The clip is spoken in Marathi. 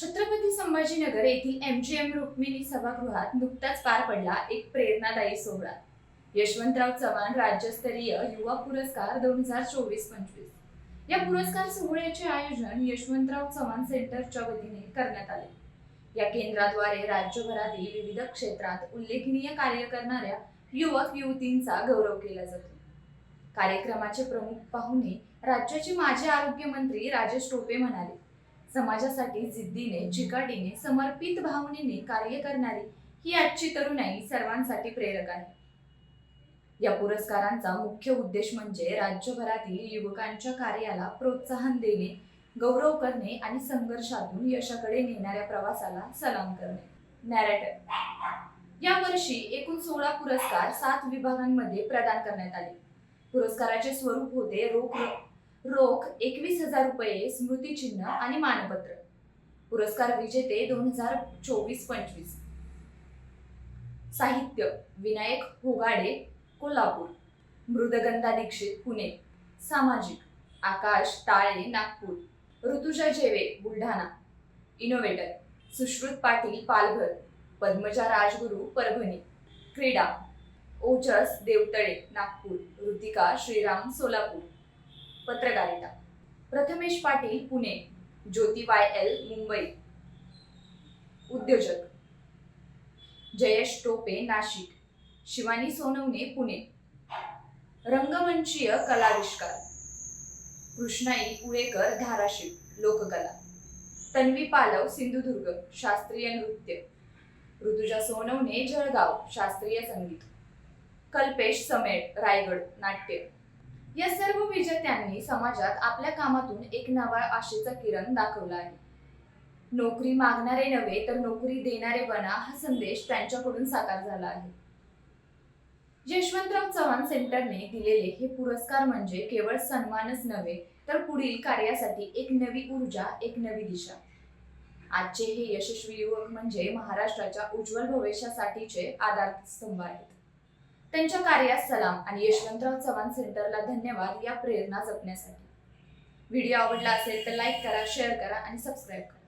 छत्रपती संभाजीनगर येथील एम जी एम रुक्मिणी सभागृहात नुकताच पार पडला एक प्रेरणादायी सोहळा. यशवंतराव चव्हाण राज्यस्तरीय युवा पुरस्कार दोन हजार चोवीस पंचवीस या पुरस्कार सोहळ्याचे आयोजन यशवंतराव चव्हाण सेंटरच्या वतीने करण्यात आले. या केंद्राद्वारे राज्यभरातील विविध क्षेत्रात उल्लेखनीय कार्य करणाऱ्या युवक युवतींचा गौरव केला जातो. कार्यक्रमाचे प्रमुख पाहुणे राज्याचे माजी आरोग्यमंत्री राजेश टोपे म्हणाले समाजासाठी जिद्दीने चिकाटीने समर्पित भावनेने कार्य करणारी ही आजची तरुणाई सर्वांसाठी प्रेरक आहे. या पुरस्कारांचा मुख्य उद्देश म्हणजे राज्यभरातील युवकांच्या कार्याला प्रोत्साहन देणे गौरव करणे आणि संघर्षातून यशाकडे नेणाऱ्या प्रवासाला सलाम करणे. नॅरेटर या वर्षी एकूण सोळा पुरस्कार सात विभागांमध्ये प्रदान करण्यात आले. पुरस्काराचे स्वरूप होते रोख रोख एकवीस हजार रुपये स्मृतिचिन्ह आणि मानपत्र. पुरस्कार विजेते दोन हजार चोवीस पंचवीस. साहित्य विनायक होगाडे कोल्हापूर. मृदगंधा दीक्षित पुणे. सामाजिक आकाश ताळे नागपूर. ऋतुजा जेवे बुलढाणा. इनोव्हेटर सुश्रुत पाटील पालघर. पद्मजा राजगुरू परभणी. क्रीडा ओजस देवतळे नागपूर. ऋतिका श्रीराम सोलापूर. पत्रकारिता. Prathamesh Patil Pune. Jyoti Y L Mumbai. उद्योजक. जयेश टोपे नाशिक. शिवानी सोनवणे पुणे. रंगमंचीय कलाविष्कार. कृष्णाई उळेकर धाराशिव. लोककला. तन्वी पालव सिंधुदुर्ग. शास्त्रीय नृत्य. ऋतुजा सोनवणे जळगाव. शास्त्रीय संगीत. कल्पेश समेळ रायगड. नाट्य. या सर्व विजेत्यांनी समाजात आपल्या कामातून एक नवा आशेचा किरण दाखवला आहे. नोकरी मागणारे नव्हे तर नोकरी देणारे बना हा संदेश त्यांच्याकडून साकार झाला आहे. यशवंतराव चव्हाण सेंटरने दिलेले हे पुरस्कार म्हणजे केवळ सन्मानच नव्हे तर पुढील कार्यासाठी एक नवी ऊर्जा एक नवी दिशा. आजचे हे यशस्वी युवक म्हणजे महाराष्ट्राच्या उज्ज्वल भविष्यासाठीचे आधारस्तंभ आहेत. त्यांच्या कार्यास सलाम आणि यशवंतराव चव्हाण सेंटरला धन्यवाद या प्रेरणा जपण्यासाठी. व्हिडिओ आवडला असेल तर लाईक करा शेअर करा आणि सबस्क्राईब करा.